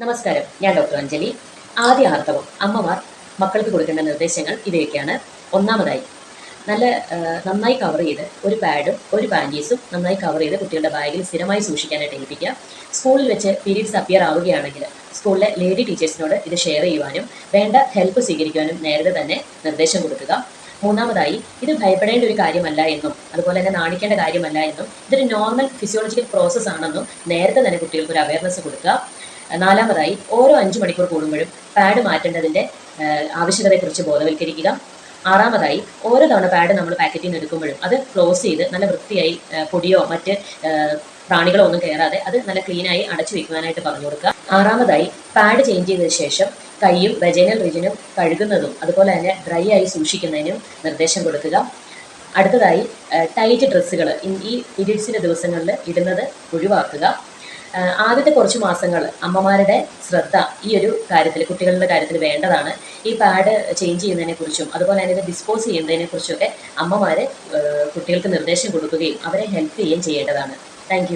നമസ്കാരം. ഞാൻ ഡോക്ടർ അഞ്ജലി. ആദ്യ ആർത്തവം അമ്മമാർ മക്കൾക്ക് കൊടുക്കേണ്ട നിർദ്ദേശങ്ങൾ ഇവയൊക്കെയാണ്. ഒന്നാമതായി നല്ല നന്നായി കവർ ചെയ്ത് ഒരു പാഡും ഒരു പാന്റീസും നന്നായി കവർ ചെയ്ത് കുട്ടികളുടെ ബാഗിൽ സ്ഥിരമായി സൂക്ഷിക്കാനായിട്ട് ഏൽപ്പിക്കുക. സ്കൂളിൽ വെച്ച് പീരീഡ്സ് അപ്പിയർ ആവുകയാണെങ്കിൽ സ്കൂളിലെ ലേഡി ടീച്ചേഴ്സിനോട് ഇത് ഷെയർ ചെയ്യുവാനും വേണ്ട ഹെൽപ്പ് സ്വീകരിക്കുവാനും നേരത്തെ തന്നെ നിർദ്ദേശം കൊടുക്കുക. മൂന്നാമതായി ഇത് ഭയപ്പെടേണ്ട ഒരു കാര്യമല്ല എന്നും അതുപോലെ തന്നെ നാണിക്കേണ്ട കാര്യമല്ല എന്നും ഇതൊരു നോർമൽ ഫിസിയോളജിക്കൽ പ്രോസസ്സ് ആണെന്നും നേരത്തെ തന്നെ കുട്ടികൾക്ക് ഒരു അവയർനെസ് കൊടുക്കുക. നാലാമതായി ഓരോ അഞ്ച് മണിക്കൂർ കൂടുമ്പോഴും പാഡ് മാറ്റേണ്ടതിന്റെ ആവശ്യകതയെക്കുറിച്ച് ബോധവൽക്കരിക്കുക. ആറാമതായി ഓരോ തവണ പാഡ് നമ്മൾ പാക്കറ്റിൽ നിന്ന് എടുക്കുമ്പോഴും അത് ക്ലോസ് ചെയ്ത് നല്ല വൃത്തിയായി പൊടിയോ മറ്റ് പ്രാണികളോ ഒന്നും കയറാതെ അത് നല്ല ക്ലീനായി അടച്ചു വെക്കുവാനായിട്ട് പറഞ്ഞു കൊടുക്കുക. ആറാമതായി പാഡ് ചേഞ്ച് ചെയ്തതിനു ശേഷം കൈയും വെജൈനൽ റിജനും കഴുകുന്നതും അതുപോലെ തന്നെ ഡ്രൈ ആയി സൂക്ഷിക്കുന്നതിനും നിർദ്ദേശം കൊടുക്കുക. അടുത്തതായി ടൈറ്റ് ഡ്രസ്സുകൾ ഈ പീരീഡ്സിന്റെ ദിവസങ്ങളിൽ ഇടുന്നത് ഒഴിവാക്കുക. ആദ്യത്തെ കുറച്ച് മാസങ്ങൾ അമ്മമാരുടെ ശ്രദ്ധ ഈ ഒരു കാര്യത്തിൽ കുട്ടികളുടെ കാര്യത്തിൽ വേണ്ടതാണ്. ഈ പാഡ് ചേഞ്ച് ചെയ്യുന്നതിനെ കുറിച്ചും അതുപോലെ തന്നെ ഇത് ഡിസ്പോസ് ചെയ്യുന്നതിനെ കുറിച്ചൊക്കെ അമ്മമാർ കുട്ടികൾക്ക് നിർദ്ദേശം കൊടുക്കുകയും അവരെ ഹെൽപ്പ് ചെയ്യുകയും ചെയ്യേണ്ടതാണ്. താങ്ക്